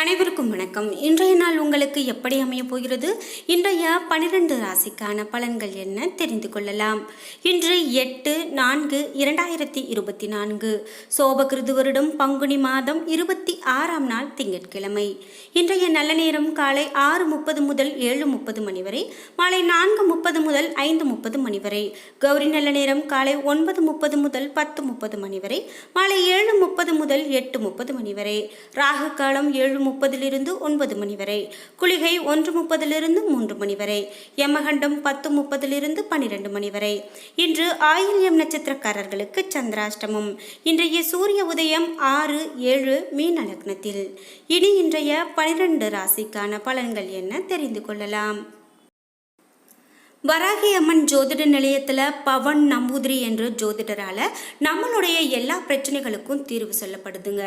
அனைவருக்கும் வணக்கம். இன்றைய நாள் உங்களுக்கு எப்படி அமைய போகிறது? இன்றைய பனிரெண்டு ராசிக்கான பலன்கள் என்ன? தெரிந்து கொள்ளலாம். இன்று எட்டு நான்கு இரண்டாயிரத்தி இருபத்தி நான்கு. சோபகிருது வருடம் பங்குனி மாதம் இருபத்தி ஆறாம் நாள் திங்கட்கிழமை. இன்றைய நல்ல நேரம் காலை ஆறு முப்பது முதல் ஏழு முப்பது மணி வரை மாலை நான்கு முப்பது முதல் ஐந்து முப்பது மணி வரை கௌரி நல்ல நேரம் காலை ஒன்பது முப்பது முதல் பத்து முப்பது மணி வரை மாலை ஏழு முப்பது முதல் எட்டு முப்பது மணி வரை ராகு காலம் ஏழு முப்பதிலிருந்து ஒன்பது மணி வரை. குளிகை ஒன்று முப்பதிலிருந்து மூன்று மணி வரை. யமகண்டம் பத்து முப்பதிலிருந்து பன்னிரண்டு மணி வரை. இன்று ஆயில்யம் நட்சத்திரக்காரர்களுக்கு சந்திராஷ்டமம். இன்றைய சூரிய உதயம் ஆறு ஏழு மீன லக்னத்தில். இனி இன்றைய பனிரெண்டு ராசிக்கான பலன்கள் என்ன தெரிந்து கொள்ளலாம்? வராகி அம்மன் ஜோதிட நிலையத்தில் பவன் நம்பூதிரி என்ற ஜோதிடரால் நம்மளுடைய எல்லா பிரச்சனைகளுக்கும் தீர்வு சொல்லப்படுதுங்க.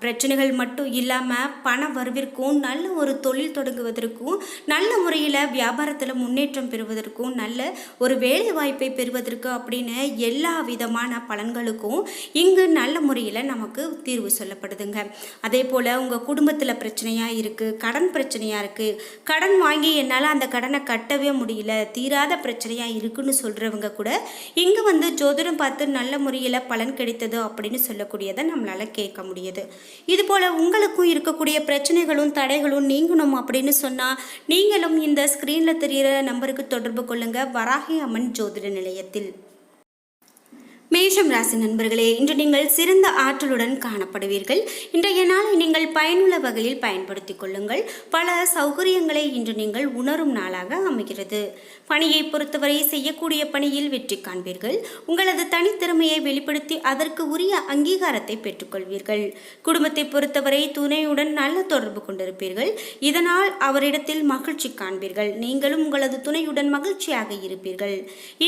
பிரச்சனைகள் மட்டும் இல்லாமல் பண வரவிற்கும் நல்ல ஒரு தொழில் தொடங்குவதற்கும் நல்ல முறையில் வியாபாரத்தில் முன்னேற்றம் பெறுவதற்கும் நல்ல ஒரு வேலை வாய்ப்பை பெறுவதற்கு அப்படின்னு எல்லா விதமான பலன்களுக்கும் இங்கு நல்ல முறையில் நமக்கு தீர்வு சொல்லப்படுதுங்க. அதே போல் உங்கள் குடும்பத்தில் பிரச்சனையாக இருக்குது கடன் பிரச்சனையாக இருக்குது கடன் வாங்கி என்னால் அந்த கடனை கட்டவே முடியல தீராத பிரச்சனையாக இருக்குன்னு சொல்கிறவங்க கூட இங்கே வந்து ஜோதிடம் பார்த்து நல்ல முறையில் பலன் கிடைத்தது அப்படின்னு சொல்லக்கூடியதை நம்மளால் கேட்க முடியுது. இது போல் உங்களுக்கும் இருக்கக்கூடிய பிரச்சனைகளும் தடைகளும் நீங்கணும் அப்படின்னு சொன்னால் நீங்களும் இந்த ஸ்க்ரீனில் தெரிகிற நம்பருக்கு தொடர்பு கொள்ளுங்கள் வராகி அம்மன் ஜோதிட நிலையத்தில். மேஷம் ராசி நண்பர்களே இன்று நீங்கள் சிறந்த ஆற்றலுடன் காணப்படுவீர்கள். இன்றைய நாளை நீங்கள் பயனுள்ள வகையில் பயன்படுத்திக் கொள்ளுங்கள். பல சௌகரியங்களை இன்று நீங்கள் உணரும் நாளாக அமைகிறது. பணியை பொறுத்தவரை செய்யக்கூடிய பணியில் வெற்றி காண்பீர்கள். உங்களது தனித்திறமையை வெளிப்படுத்தி அதற்கு உரிய அங்கீகாரத்தை பெற்றுக்கொள்வீர்கள். குடும்பத்தை பொறுத்தவரை துணையுடன் நல்ல தொடர்பு கொண்டிருப்பீர்கள். இதனால் அவரிடத்தில் மகிழ்ச்சி காண்பீர்கள். நீங்களும் உங்களது துணையுடன் மகிழ்ச்சியாக இருப்பீர்கள்.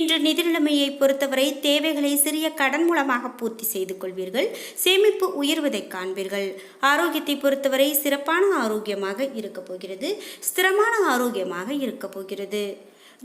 இன்று நிதிநிலைமையை பொறுத்தவரை தேவைகளை சிறிய கடன் மூலமாக பூர்த்தி செய்து கொள்வீர்கள். சேமிப்பு உயர்வதை காண்பீர்கள். ஆரோக்கியத்தை பொறுத்தவரை சிறப்பான ஆரோக்கியமாக இருக்கப் போகிறது. ஸ்திரமான ஆரோக்கியமாக இருக்கப் போகிறது.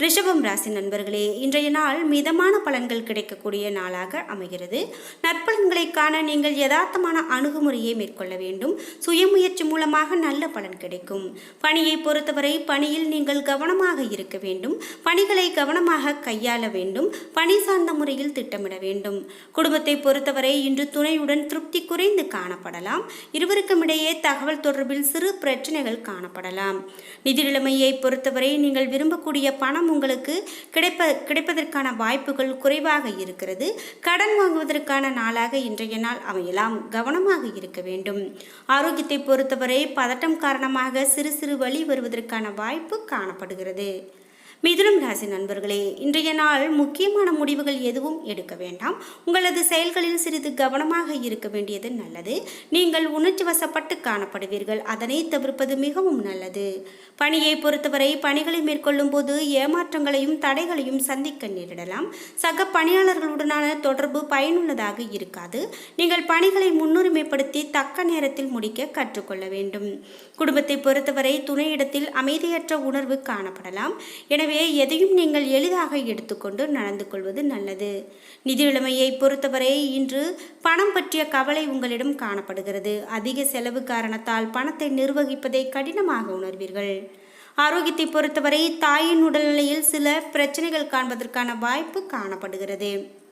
ரிஷபம் ராசி நண்பர்களே இன்றைய நாள் மிதமான பலன்கள் கிடைக்கக்கூடிய நாளாக அமைகிறது. நற்பலன்களை காண நீங்கள் யதார்த்தமான அணுகுமுறையை மேற்கொள்ள வேண்டும். சுயமுயற்சி மூலமாக நல்ல பலன் கிடைக்கும். பணியை பொறுத்தவரை பணியில் நீங்கள் கவனமாக இருக்க வேண்டும். பணிகளை கவனமாக கையாள வேண்டும். பணி சார்ந்த முறையில் திட்டமிட வேண்டும். குடும்பத்தை பொறுத்தவரை இன்று துணையுடன் திருப்தி குறைந்து காணப்படலாம். இருவருக்கும் இடையே தகவல் தொடர்பில் சிறு பிரச்சனைகள் காணப்படலாம். நிதி நிலைமையை பொறுத்தவரை நீங்கள் விரும்பக்கூடிய பணம் உங்களுக்கு கிடைப்ப கிடைப்பதற்கான வாய்ப்புகள் குறைவாக இருக்கிறது. கடன் வாங்குவதற்கான நாளாக இன்றைய நாள் அமையலாம். கவனமாக இருக்க வேண்டும். ஆரோக்கியத்தை பொறுத்தவரை பதட்டம் காரணமாக சிறு சிறு வழி வருவதற்கான வாய்ப்பு காணப்படுகிறது. மிதுனம் ராசி நண்பர்களே இன்றைய நாள் முக்கியமான முடிவுகள் எதுவும் எடுக்க வேண்டாம். உங்களது செயல்களில் சிறிது கவனமாக இருக்க வேண்டியது நல்லது. நீங்கள் உணர்ச்சி வசப்பட்டு காணப்படுவீர்கள். அதனை தவிர்ப்பது மிகவும் நல்லது. பணியை பொறுத்தவரை பணிகளை மேற்கொள்ளும் போது ஏமாற்றங்களையும் தடைகளையும் சந்திக்க நேரிடலாம். சக பணியாளர்களுடனான தொடர்பு பயனுள்ளதாக இருக்காது. நீங்கள் பணிகளை முன்னுரிமைப்படுத்தி தக்க நேரத்தில் முடிக்க கற்றுக்கொள்ள வேண்டும். குடும்பத்தை பொறுத்தவரை துணையிடத்தில் அமைதியற்ற உணர்வு காணப்படலாம். எனவே எதையும் நீங்கள் எளிதாக எடுத்துக்கொண்டு நடந்து கொள்வது நல்லது. நிதி பொறுத்தவரை இன்று பணம் பற்றிய கவலை உங்களிடம் காணப்படுகிறது. அதிக செலவு காரணத்தால் பணத்தை நிர்வகிப்பதை கடினமாக உணர்வீர்கள். ஆரோக்கியத்தை பொறுத்தவரை தாயின் உடல்நிலையில் சில பிரச்சனைகள் காண்பதற்கான வாய்ப்பு காணப்படுகிறது.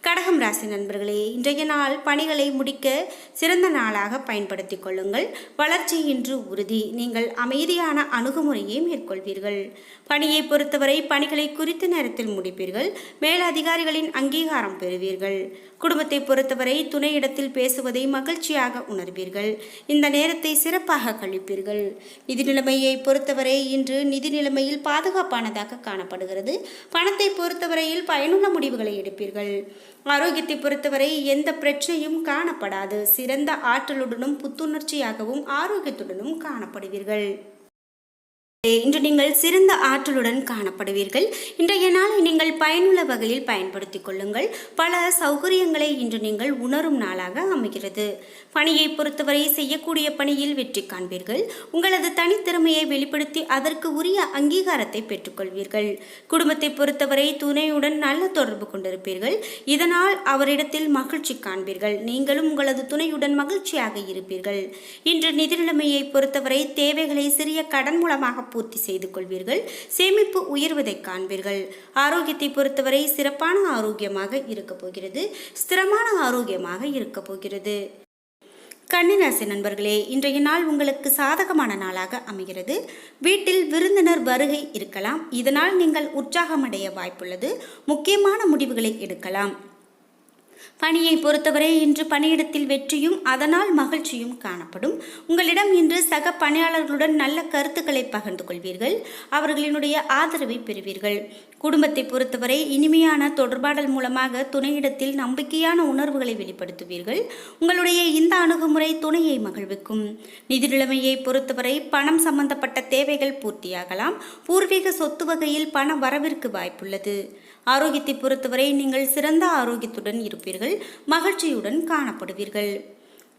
கடகம் ராசி நண்பர்களே இன்றைய நாள் பணிகளை முடிக்க சிறந்த நாளாக பயன்படுத்திக் கொள்ளுங்கள். வளர்ச்சி இன்று உறுதி. நீங்கள் அமைதியான அணுகுமுறையை மேற்கொள்வீர்கள். பணியை பொறுத்தவரை பணிகளை குறித்த நேரத்தில் முடிப்பீர்கள். மேலதிகாரிகளின் அங்கீகாரம் பெறுவீர்கள். குடும்பத்தை பொறுத்தவரை துணையிடத்தில் பேசுவதை மகிழ்ச்சியாக உணர்வீர்கள். இந்த நேரத்தை சிறப்பாக கழிப்பீர்கள். நிதி நிலைமையை பொறுத்தவரை இன்று நிதி நிலைமையில் பாதுகாப்பானதாக காணப்படுகிறது. பணத்தை பொறுத்தவரையில் பயனுள்ள முடிவுகளை எடுப்பீர்கள். ஆரோக்கியத்தை பொறுத்தவரை எந்த பிரச்சனையும் காணப்படாது. சிறந்த ஆற்றலுடனும் புத்துணர்ச்சியாகவும் ஆரோக்கியத்துடனும் காணப்படுவீர்கள். இன்று நீங்கள் சிறந்த ஆற்றலுடன் காணப்படுவீர்கள். இன்றைய நாளை நீங்கள் பயனுள்ள வகையில் பயன்படுத்திக் கொள்ளுங்கள். பல சௌகரியங்களை இன்று நீங்கள் உணரும் நாளாக அமைகிறது. பணியை பொறுத்தவரை செய்யக்கூடிய பணியில் வெற்றி காண்பீர்கள். உங்களது தனித்திறமையை வெளிப்படுத்தி அதற்கு உரிய அங்கீகாரத்தை பெற்றுக்கொள்வீர்கள். குடும்பத்தை பொறுத்தவரை துணையுடன் நல்ல தொடர்பு கொண்டிருப்பீர்கள். இதனால் அவரிடத்தில் மகிழ்ச்சி காண்பீர்கள். நீங்களும் உங்களது துணையுடன் மகிழ்ச்சியாக இருப்பீர்கள். இன்று நிதிநிலைமையை பொறுத்தவரை தேவைகளை சிறிய கடன் மூலமாக பூர்த்தி செய்து கொள்வீர்கள். சேமிப்பு உயர்வதை காண்பீர்கள். ஆரோக்கியத்தை பொறுத்தவரை சிறப்பான ஆரோக்கியமாக இருக்கப் போகிறது. ஸ்திரமான ஆரோக்கியமாக இருக்கப் போகிறது. கன்னிராசி நண்பர்களே இன்றைய நாள் உங்களுக்கு சாதகமான நாளாக அமைகிறது. வீட்டில் விருந்தினர் வருகை இருக்கலாம். இதனால் நீங்கள் உற்சாகமடைய வாய்ப்புள்ளது. முக்கியமான முடிவுகளை எடுக்கலாம். பணியை பொறுத்தவரை இன்று பணியிடத்தில் வெற்றியும் அதனால் மகிழ்ச்சியும் காணப்படும். உங்களிடம் இன்று சக பணியாளர்களுடன் நல்ல கருத்துக்களை பகிர்ந்து கொள்வீர்கள். அவர்களினுடைய ஆதரவை பெறுவீர்கள். குடும்பத்தை பொறுத்தவரை இனிமையான தொடர்பாடல் மூலமாக துணையிடத்தில் நம்பிக்கையான உணர்வுகளை வெளிப்படுத்துவீர்கள். உங்களுடைய இந்த அணுகுமுறை துணையை மகிழ்விக்கும். நிதி நிலைமையை பொறுத்தவரை பணம் சம்பந்தப்பட்ட தேவைகள் பூர்த்தியாகலாம். பூர்வீக சொத்து வகையில் பண வரவிற்கு வாய்ப்புள்ளது. ஆரோக்கியத்தை பொறுத்தவரை நீங்கள் சிறந்த ஆரோக்கியத்துடன் இருப்பீர்கள் மகிழ்ச்சியுடன் காணப்படுவீர்கள்.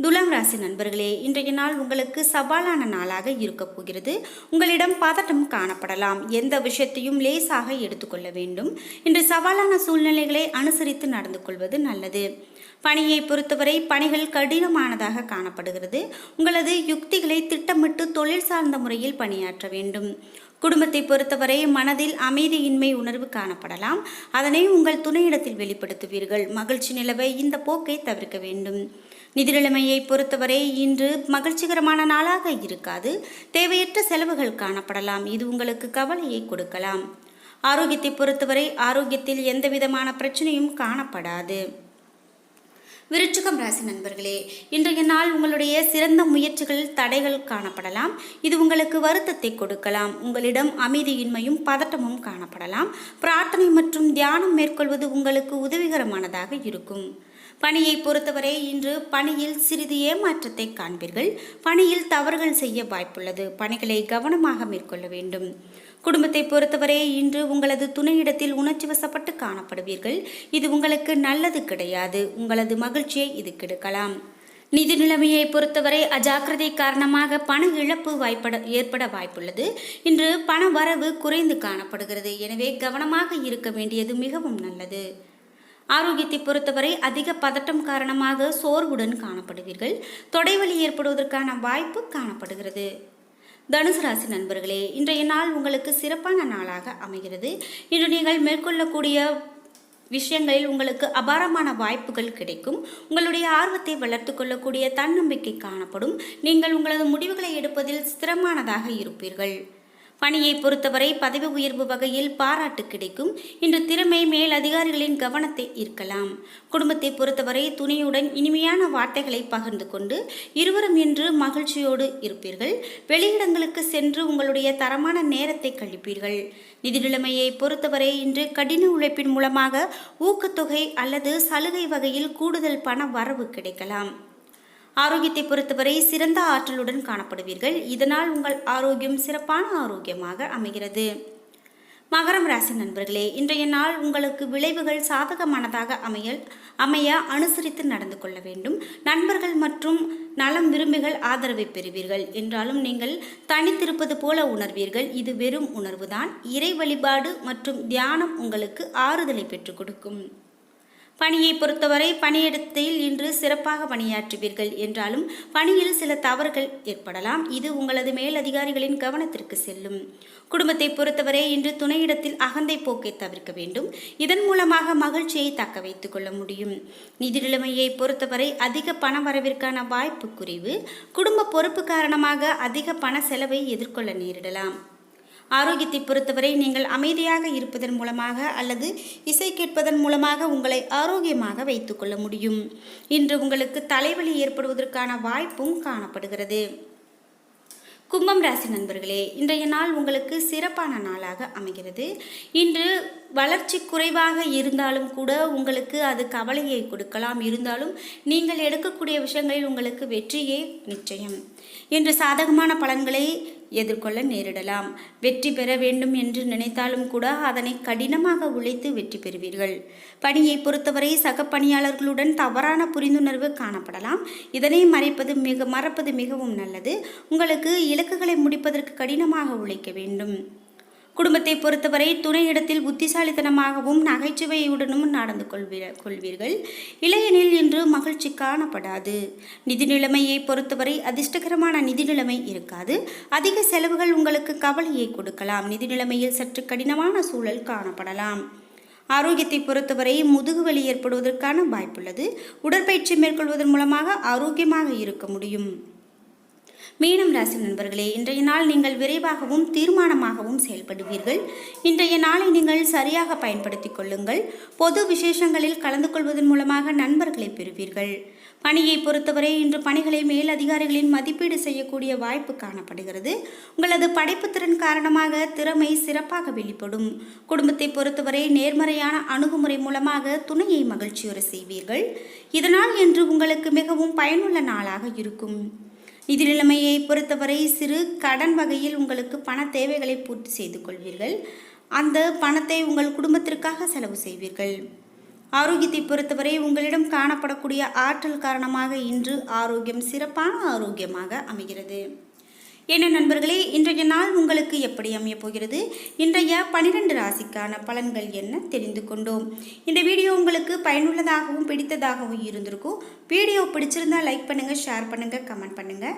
துலாம் ராசி நண்பர்களே இன்றைய நாள் உங்களுக்கு சவாலான நாளாக இருக்கப் போகிறது. உங்களிடம் பதட்டம் காணப்படலாம். எந்த விஷயத்தையும் லேசாக எடுத்துக்கொள்ள வேண்டும். இன்று சவாலான சூழ்நிலைகளை அனுசரித்து நடந்து கொள்வது நல்லது. பணியை பொறுத்தவரை பணிகள் கடினமானதாக காணப்படுகிறது. உங்களது யுக்திகளை திட்டமிட்டு தொழில் சார்ந்த முறையில் பணியாற்ற வேண்டும். குடும்பத்தை பொறுத்தவரை மனதில் அமைதியின்மை உணர்வு காணப்படலாம். அதனை உங்கள் துணையிடத்தில் வெளிப்படுத்துவீர்கள். மகிழ்ச்சி நிலவை இந்த போக்கை தவிர்க்க வேண்டும். நிதிநிலைமையை பொறுத்தவரை இன்று மகிழ்ச்சிகரமான நாளாக இருக்காது. தேவையற்ற செலவுகள் காணப்படலாம். இது உங்களுக்கு கவலையை கொடுக்கலாம். ஆரோக்கியத்தை பொறுத்தவரை ஆரோக்கியத்தில் எந்த விதமான பிரச்சனையும் காணப்படாது. விருச்சிகம் ராசி நண்பர்களே இன்றைய நாள் உங்களுடைய சிறந்த முயற்சிகள் தடைகள் காணப்படலாம். இது உங்களுக்கு வருத்தத்தை கொடுக்கலாம். உங்களிடம் அமைதியின்மையும் பதட்டமும் காணப்படலாம். பிரார்த்தனை மற்றும் தியானம் மேற்கொள்வது உங்களுக்கு உதவிகரமானதாக இருக்கும். பணியை பொறுத்தவரை இன்று பணியில் சிறிது ஏமாற்றத்தை காண்பீர்கள். பணியில் தவறுகள் செய்ய வாய்ப்புள்ளது. பணிகளை கவனமாக மேற்கொள்ள வேண்டும். குடும்பத்தை பொறுத்தவரை இன்று உங்களது துணையிடத்தில் உணர்ச்சி வசப்பட்டு காணப்படுவீர்கள். இது உங்களுக்கு நல்லது கிடையாது. உங்களது மகிழ்ச்சியை இது கெடுக்கலாம். நிதி நிலைமையை பொறுத்தவரை அஜாக்கிரதை காரணமாக பண இழப்பு வாய்ப்பட ஏற்பட வாய்ப்புள்ளது. இன்று பண வரவு குறைந்து காணப்படுகிறது. எனவே கவனமாக இருக்க வேண்டியது மிகவும் நல்லது. ஆரோக்கியத்தை பொறுத்தவரை அதிக பதட்டம் காரணமாக சோர்வுடன் காணப்படுவீர்கள். தொடைவலி ஏற்படுவதற்கான வாய்ப்பு காணப்படுகிறது. தனுசு ராசி நண்பர்களே இன்றைய நாள் உங்களுக்கு சிறப்பான நாளாக அமைகிறது. இன்று நீங்கள் மேற்கொள்ளக்கூடிய விஷயங்களில் உங்களுக்கு அபாரமான வாய்ப்புகள் கிடைக்கும். உங்களுடைய ஆர்வத்தை வளர்த்து கொள்ளக்கூடிய தன்னம்பிக்கை காணப்படும். நீங்கள் உங்களது முடிவுகளை எடுப்பதில் ஸ்திரமானதாக இருப்பீர்கள். பணியை பொறுத்தவரை பதவி உயர்வு வகையில் பாராட்டு கிடைக்கும். இன்று திறமை மேல் அதிகாரிகளின் கவனத்தை ஈர்க்கலாம். குடும்பத்தை பொறுத்தவரை துணியுடன் இனிமையான வார்த்தைகளை பகிர்ந்து கொண்டு இருவரும் இன்று மகிழ்ச்சியோடு இருப்பீர்கள். வெளியிடங்களுக்கு சென்று உங்களுடைய தரமான நேரத்தை கழிப்பீர்கள். நிதி நிலைமையை பொறுத்தவரை இன்று கடின உழைப்பின் மூலமாக ஊக்கத்தொகை அல்லது சலுகை வகையில் கூடுதல் பண வரவு கிடைக்கலாம். ஆரோக்கியத்தை பொறுத்தவரை சிறந்த ஆற்றலுடன் காணப்படுவீர்கள். இதனால் உங்கள் ஆரோக்கியம் சிறப்பான ஆரோக்கியமாக அமைகிறது. மகரம் ராசி நண்பர்களே இன்றைய நாள் உங்களுக்கு விளைவுகள் சாதகமானதாக அமையல் அமைய அனுசரித்து நடந்து கொள்ள வேண்டும். நண்பர்கள் மற்றும் நலம் விரும்பிகள் ஆதரவை பெறுவீர்கள். என்றாலும் நீங்கள் தனித்திருப்பது போல உணர்வீர்கள். இது வெறும் உணர்வுதான். இறை வழிபாடு மற்றும் தியானம் உங்களுக்கு ஆறுதலை பெற்றுக் கொடுக்கும். பணியை பொறுத்தவரை பணியிடத்தில் இன்று சிறப்பாக பணியாற்றுவீர்கள் என்றாலும் பணியில் சில தவறுகள் ஏற்படலாம். இது உங்களது மேலதிகாரிகளின் கவனத்திற்கு செல்லும். குடும்பத்தை பொறுத்தவரை இன்று துணையிடத்தில் அகந்தை போக்கை தவிர்க்க வேண்டும். இதன் மூலமாக மகிழ்ச்சியை தக்க வைத்துக் கொள்ள முடியும். நிதி நிலைமையை பொறுத்தவரை அதிக பண வரவிற்கான வாய்ப்பு குறைவு. குடும்ப பொறுப்பு காரணமாக அதிக பண செலவை எதிர்கொள்ள நேரிடலாம். ஆரோக்கியத்தை பொறுத்தவரை நீங்கள் அமைதியாக இருப்பதன் மூலமாக அல்லது இசை கேட்பதன் மூலமாக உங்களை ஆரோக்கியமாக வைத்துக்கொள்ள முடியும். இன்று உங்களுக்கு தலைவலி ஏற்படுவதற்கான வாய்ப்பும் காணப்படுகிறது. கும்பம் ராசி நண்பர்களே இன்றைய நாள் உங்களுக்கு சிறப்பான நாளாக அமைகிறது. இன்று வளர்ச்சி குறைவாக இருந்தாலும் கூட உங்களுக்கு அது கவலையை கொடுக்கலாம். இருந்தாலும் நீங்கள் எடுக்கக்கூடிய விஷயங்களில் உங்களுக்கு வெற்றியே நிச்சயம். என்று சாதகமான பலன்களை எதிர்கொள்ள நேரிடலாம். வெற்றி பெற வேண்டும் என்று நினைத்தாலும் கூட அதனை கடினமாக உழைத்து வெற்றி பெறுவீர்கள். பணியை பொறுத்தவரை சக பணியாளர்களுடன் தவறான புரிந்துணர்வு காணப்படலாம். இதனை மறைப்பது மிக மறப்பது மிகவும் நல்லது. உங்களுக்கு இலக்குகளை முடிப்பதற்கு கடினமாக உழைக்க வேண்டும். குடும்பத்தை பொறுத்தவரை துணையிடத்தில் புத்திசாலித்தனமாகவும் நகைச்சுவையுடனும் நடந்து கொள்வீர் கொள்வீர்கள். இளையனில் இன்று மகிழ்ச்சி காணப்படாது. நிதி நிலைமையை பொறுத்தவரை அதிர்ஷ்டகரமான நிதி நிலைமை இருக்காது. அதிக செலவுகள் உங்களுக்கு கவலையை கொடுக்கலாம். நிதி நிலைமையில் சற்று கடினமான சூழல் காணப்படலாம். ஆரோக்கியத்தை பொறுத்தவரை முதுகு வலி ஏற்படுவதற்கான வாய்ப்புள்ளது. உடற்பயிற்சி மேற்கொள்வதன் மூலமாக ஆரோக்கியமாக இருக்க முடியும். மீனம் ராசி நண்பர்களே இன்றைய நாள் நீங்கள் விரைவாகவும் தீர்மானமாகவும் செயல்படுவீர்கள். இன்றைய நாளை நீங்கள் சரியாக பயன்படுத்திக் கொள்ளுங்கள். பொது விசேஷங்களில் கலந்து கொள்வதன் மூலமாக நண்பர்களை பெறுவீர்கள். பணியை பொறுத்தவரை இன்று பணிகளை மேல் அதிகாரிகளின் மதிப்பீடு செய்யக்கூடிய வாய்ப்பு காணப்படுகிறது. உங்களது படைப்புத்திறன் காரணமாக திறமை சிறப்பாக வெளிப்படும். குடும்பத்தை பொறுத்தவரை நேர்மறையான அணுகுமுறை மூலமாக துணையை மகிழ்ச்சியுற செய்வீர்கள். இதனால் இன்று உங்களுக்கு மிகவும் பயனுள்ள நாளாக இருக்கும். நிதி நிலைமையை பொறுத்தவரை சிறு கடன் வகையில் உங்களுக்கு பண தேவைகளை பூர்த்தி செய்து கொள்வீர்கள். அந்த பணத்தை உங்கள் குடும்பத்திற்காக செலவு செய்வீர்கள். ஆரோக்கியத்தை பொறுத்தவரை உங்களிடம் காணப்படக்கூடிய ஆற்றல் காரணமாக இன்று ஆரோக்கியம் சிறப்பான ஆரோக்கியமாக அமைகிறது. என்ன நண்பர்களே இன்றைய நாள் உங்களுக்கு எப்படி அமையப் போகிறது? இன்றைய பனிரெண்டு ராசிக்கான பலன்கள் என்ன தெரிந்து கொண்டோம். இந்த வீடியோ உங்களுக்கு பயனுள்ளதாகவும் பிடித்ததாகவும் இருந்திருக்கும். வீடியோ பிடிச்சிருந்தா லைக் பண்ணுங்கள் ஷேர் பண்ணுங்கள் கமெண்ட் பண்ணுங்கள்